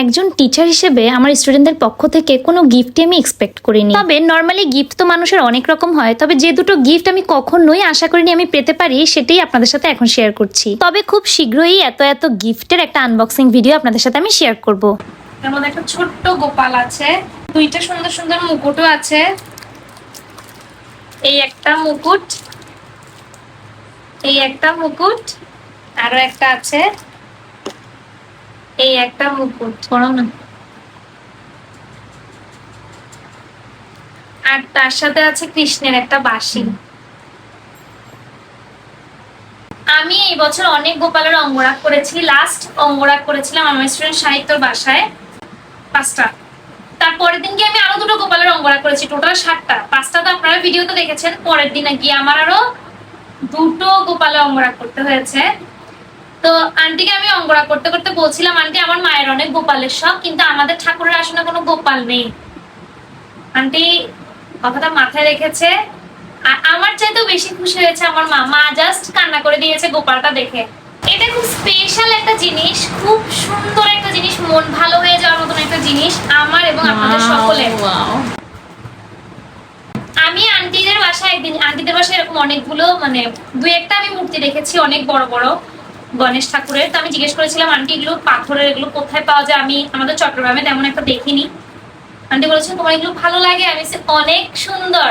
একজন টিচার হিসেবে আমার স্টুডেন্টদের পক্ষ থেকে কোনো গিফটই আমি এক্সপেক্ট করিনি। তবে নর্মালি গিফট তো মানুষের অনেক রকম হয়, তবে যে দুটো গিফট আমি কখনোই আশা করিনি আমি পেতে পারি, সেটাই আপনাদের সাথে এখন শেয়ার করছি। তবে খুব শীঘ্রই এত এত গিফটের একটা আনবক্সিং ভিডিও আপনাদের সাথে আমি শেয়ার করব। এর মধ্যে একটা ছোট্ট গোপাল আছে, দুইটা সুন্দর সুন্দর মুকুটও আছে। এই একটা মুকুট, এই একটা মুকুট, আরও একটা আছে। এই একটা মুকুট পড়াও না। আর তার সাথে আছে কৃষ্ণের একটা বাঁশি। আমি এই বছর অনেক গোপালের অঙ্গরাগ করেছি। লাস্ট অঙ্গরাগ করেছিলাম আমার স্টুডেন্ট সাহিত্যর বাসায়। পাঁচটা। তারপরের দিন গিয়ে আমি আরও দুটো গোপালের অঙ্গরাগ করেছি। টোটাল সাতটা। পাঁচটা তো আপনারা ভিডিওতে দেখেছেন। পরের দিনে গিয়ে আমার আরও দুটো গোপালের অঙ্গরাগ করতে হয়েছে। তো আন্টিকে আমি অঙ্গরা করতে করতে বলছিলাম আন্টি আমার মায়ের অনেক গোপালের শখ কিন্তু আমাদের ঠাকুরের আসনে কোনো গোপাল নেই। আন্টি কথাটা মাথায় রেখেছে। আর আমার চাইতেও বেশি খুশি হয়েছে আমার মা। মা জাস্ট কান্না করে দিয়েছে গোপালটা দেখে। এটা খুব স্পেশাল একটা জিনিস খুব সুন্দর একটা জিনিস মন ভালো হয়ে যাওয়ার মতন একটা জিনিস আমার এবং আপনাদের সকলের। আমি আন্টিদের বাসায় একদিন আন্টিদের বাসায় এরকম অনেকগুলো মানে দুই একটা আমি মূর্তি দেখেছি অনেক বড় বড়। গণেশ ঠাকুরের। তো আমি জিজ্ঞেস করেছিলাম, আন্টি, এগুলো পাথরের, এগুলো কোথায় পাওয়া যায়? আমি আমাদের চট্টগ্রামে তেমন একটা দেখিনি। আন্টি বলেছেন, তোমার এগুলো ভালো লাগে আমি অনেক সুন্দর।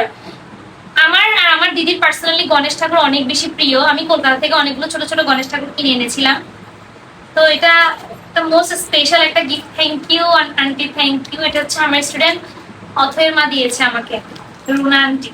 আমার আর আমার দিদির পার্সোনালি গণেশ ঠাকুর অনেক বেশি প্রিয়। আমি কলকাতা থেকে অনেকগুলো ছোট ছোট গণেশ ঠাকুর কিনে এনেছিলাম। তো এটা মোস্ট স্পেশাল একটা gift thank you aunty thank you এটা হচ্ছে আমার স্টুডেন্ট অথয়ের মা দিয়েছে আমাকে, রুনা আন্টি।